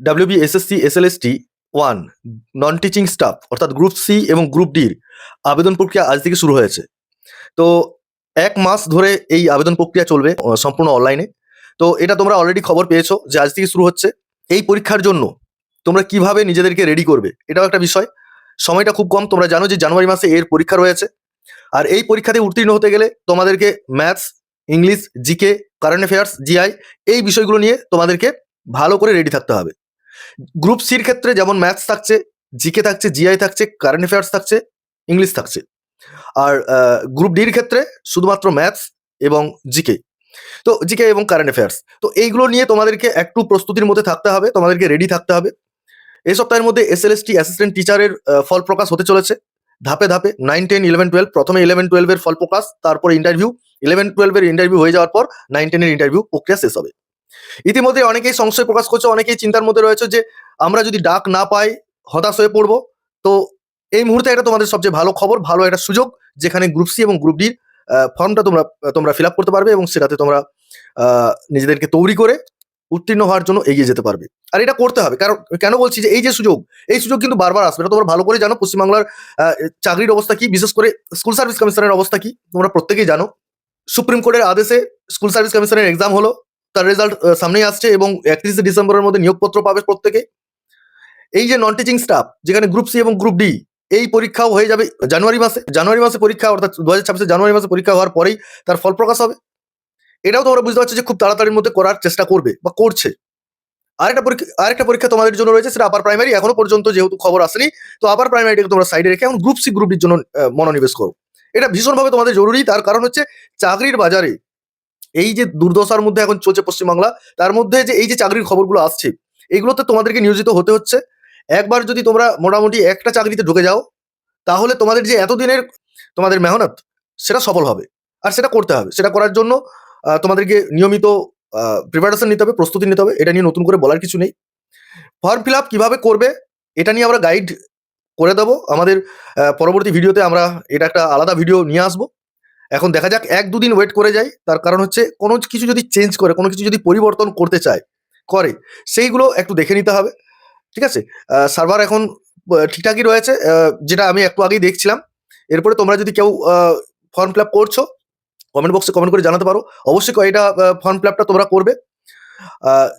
WB SSC SLST one non teaching staff অর্থাৎ group C এবং group ডির আবেদন প্রক্রিয়া আজ থেকে শুরু হয়েছে। তো এক মাস ধরে এই আবেদন প্রক্রিয়া চলবে সম্পূর্ণ অনলাইনে তো এটা তোমরা অলরেডি খবর পেয়েছ যে আজ থেকে শুরু হচ্ছে। এই পরীক্ষার জন্য তোমরা কীভাবে নিজেদেরকে রেডি করবে, এটাও একটা বিষয়। সময়টা খুব কম, তোমরা জানো যে জানুয়ারি মাসে এর পরীক্ষা রয়েছে। আর এই পরীক্ষাতে উত্তীর্ণ হতে গেলে তোমাদেরকে maths English GK current affairs GI এই বিষয়গুলো নিয়ে তোমাদেরকে ভালো করে রেডি থাকতে হবে। গ্রুপ সির ক্ষেত্রে যেমন ম্যাথস থাকছে জিকে থাকছে জিআই থাকছে কারেন্ট অ্যাফেয়ার্স থাকছে ইংলিশ থাকছে। আর গ্রুপ ডির ক্ষেত্রে শুধুমাত্র ম্যাথস এবং জিকে তো জিকে এবং কারেন্ট অ্যাফেয়ার্স তো এইগুলো নিয়ে তোমাদেরকে একটু প্রস্তুতির মধ্যে থাকতে হবে, তোমাদেরকে রেডি থাকতে হবে। এই সপ্তাহের মধ্যে এস এল এসএলএসটি অ্যাসিস্ট্যান্ট টিচারের ফল প্রকাশ হতে চলেছে। ধাপে ধাপে নাইন টেন ইলেভেন টুয়েলভ প্রথমে ইলেভেন টুয়েলভের ফল প্রকাশ, তারপর ইন্টারভিউ ইলেভেন টুয়েলভের ইন্টারভিউ হয়ে যাওয়ার পর নাইন টেনের ইন্টারভিউ প্রক্রিয়া শেষ হবে। ইতিমধ্যে অনেকেই সংশয় প্রকাশ করছে, অনেকেই চিন্তার মধ্যে রয়েছে যে আমরা যদি ডাক না পাই, হতাশ হয়ে পড়ব। তো এই মুহূর্তে এটা তোমাদের সবচেয়ে ভালো খবর, ভালো একটা সুযোগ, যেখানে গ্রুপ সি এবং গ্রুপ ডির ফর্মটা তোমরা তোমরা ফিল করতে পারবে এবং সেটাতে তোমরা নিজেদেরকে তৈরি করে উত্তীর্ণ হওয়ার জন্য এগিয়ে যেতে পারবে। আর এটা করতে হবে, কারণ, কেন বলছি যে এই যে সুযোগ, এই সুযোগ কিন্তু বারবার আসবে এটা তোমরা ভালো করে জানো পশ্চিমবাংলার চাকরির অবস্থা কি, বিশেষ করে স্কুল সার্ভিস কমিশনের অবস্থা কি, তোমরা প্রত্যেকেই জানো। সুপ্রিম কোর্টের আদেশে স্কুল সার্ভিস কমিশনের এক্সাম হলো। তার রেজাল্ট সামনেই আসছে এবং একত্রিশে ডিসেম্বরের মধ্যে নিয়োগপত্র পাবে প্রত্যেকে। এই যে নন টিচিং স্টাফ যেখানে গ্রুপ সি এবং গ্রুপ ডি এই পরীক্ষাও হয়ে যাবে জানুয়ারি মাসে। জানুয়ারি মাসে পরীক্ষা, অর্থাৎ দু হাজার জানুয়ারি মাসে পরীক্ষা হওয়ার পরেই তার ফল প্রকাশ হবে। এটাও তোমরা বুঝতে পারছ যে খুব তাড়াতাড়ির মধ্যে করার চেষ্টা করবে বা করছে। আরেকটা পরীক্ষা আরেকটা পরীক্ষা তোমাদের জন্য রয়েছে, সেটা আপার প্রাইমারি এখনও পর্যন্ত যেহেতু খবর আসেনি, তো আপার প্রাইমারিটাকে তোমরা সাইডে রেখে এখন গ্রুপ সি গ্রুপ ডির জন্য মনোনিবেশ করো। এটা ভীষণভাবে তোমাদের জরুরি, তার কারণ হচ্ছে চাকরির বাজারে এই যে দুর্দশার মধ্যে এখন চলছে পশ্চিমবাংলা, তার মধ্যে যে এই যে চাকরির খবরগুলো আসছে এইগুলোতে তোমাদেরকে নিয়োজিত হতে হচ্ছে। একবার যদি তোমরা মোটামুটি একটা চাকরিতে ঢুকে যাও, তাহলে তোমাদের যে এতদিনের তোমাদের মেহনত, সেটা সফল হবে। আর সেটা করতে হবে। সেটা করার জন্য তোমাদেরকে নিয়মিত প্রিপারেশন নিতে হবে, প্রস্তুতি নিতে হবে। এটা নিয়ে নতুন করে বলার কিছু নেই। ফর্ম ফিল আপ কীভাবে করবে, এটা নিয়ে আমরা গাইড করে দেবো। আমাদের পরবর্তী ভিডিওতে আমরা এটা একটা আলাদা ভিডিও নিয়ে আসব। এখন দেখা যাক, এক দুদিন ওয়েট করে যায় তার কারণ হচ্ছে, কোনো কিছু যদি চেঞ্জ করে, কোনো কিছু যদি পরিবর্তন করতে চায়, করে, সেইগুলো একটু দেখে নিতে হবে। ঠিক আছে? সার্ভার এখন ঠিকঠাকই রয়েছে। যেটা আমি একটু আগেই দেখছিলাম। এরপরে তোমরা যদি কেউ ফর্ম ফিল আপ করছ কমেন্ট বক্সে কমেন্ট করে জানাতে পারো। অবশ্যই এটা ফর্ম ফিল আপটা তোমরা করবে।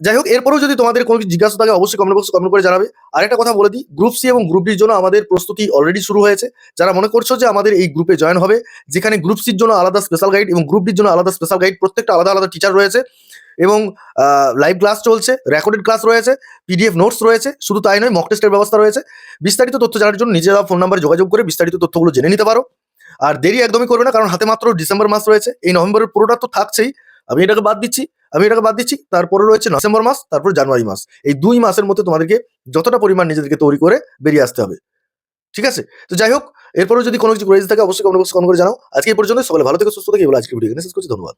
যাই হোক, এরপরেও যদি তোমাদের কোনো জিজ্ঞাসা থাকে, অবশ্যই কমেন্ট বক্সে কমেন্ট করে জানাবে। আর একটা কথা বলে দিই গ্রুপ সি এবং গ্রুপ ডির জন্য আমাদের প্রস্তুতি অলরেডি শুরু হয়েছে। যারা মনে করছ যে আমাদের এই গ্রুপে জয়েন হবে, যেখানে গ্রুপ সির জন্য আলাদা স্পেশাল গাইড এবং গ্রুপ ডির জন্য আলাদা স্পেশাল গাইড প্রত্যেকটা আলাদা আলাদা টিচার রয়েছে এবং লাইভ ক্লাস চলছে রেকর্ডেড ক্লাস রয়েছে পিডিএফ নোটস রয়েছে, শুধু তাই নয় মক টেস্টের ব্যবস্থা রয়েছে। বিস্তারিত তথ্য জানার জন্য নিজেরা ফোন নাম্বারে যোগাযোগ করে বিস্তারিত তথ্যগুলো জেনে নিতে পারো। আর দেরি একদমই করবে না, কারণ হাতে মাত্র ডিসেম্বর মাস রয়েছে, এই নভেম্বরের পুরোটা তো থাকছেই। আমি এটাকে বাদ দিচ্ছি। আমি এটাকে বাদ দিচ্ছি। তারপরে রয়েছে ডিসেম্বর মাস, তারপর জানুয়ারি মাস। এই দুই মাসের মধ্যে তোমাদেরকে যতটা পরিমাণ নিজেদেরকে তৈরি করে বেরিয়ে আসতে হবে। ঠিক আছে? তো যাই হোক এরপরে যদি কোনো কিছু রয়েছে থাকে, অবশ্যই কমেন্ট বক্সে কমেন্ট করে জানাও। আজকে এই পর্যন্ত সকলে ভালো থেকে, সুস্থ থেকে। এগুলো আজকে ভিডিও শেষ করছি। ধন্যবাদ।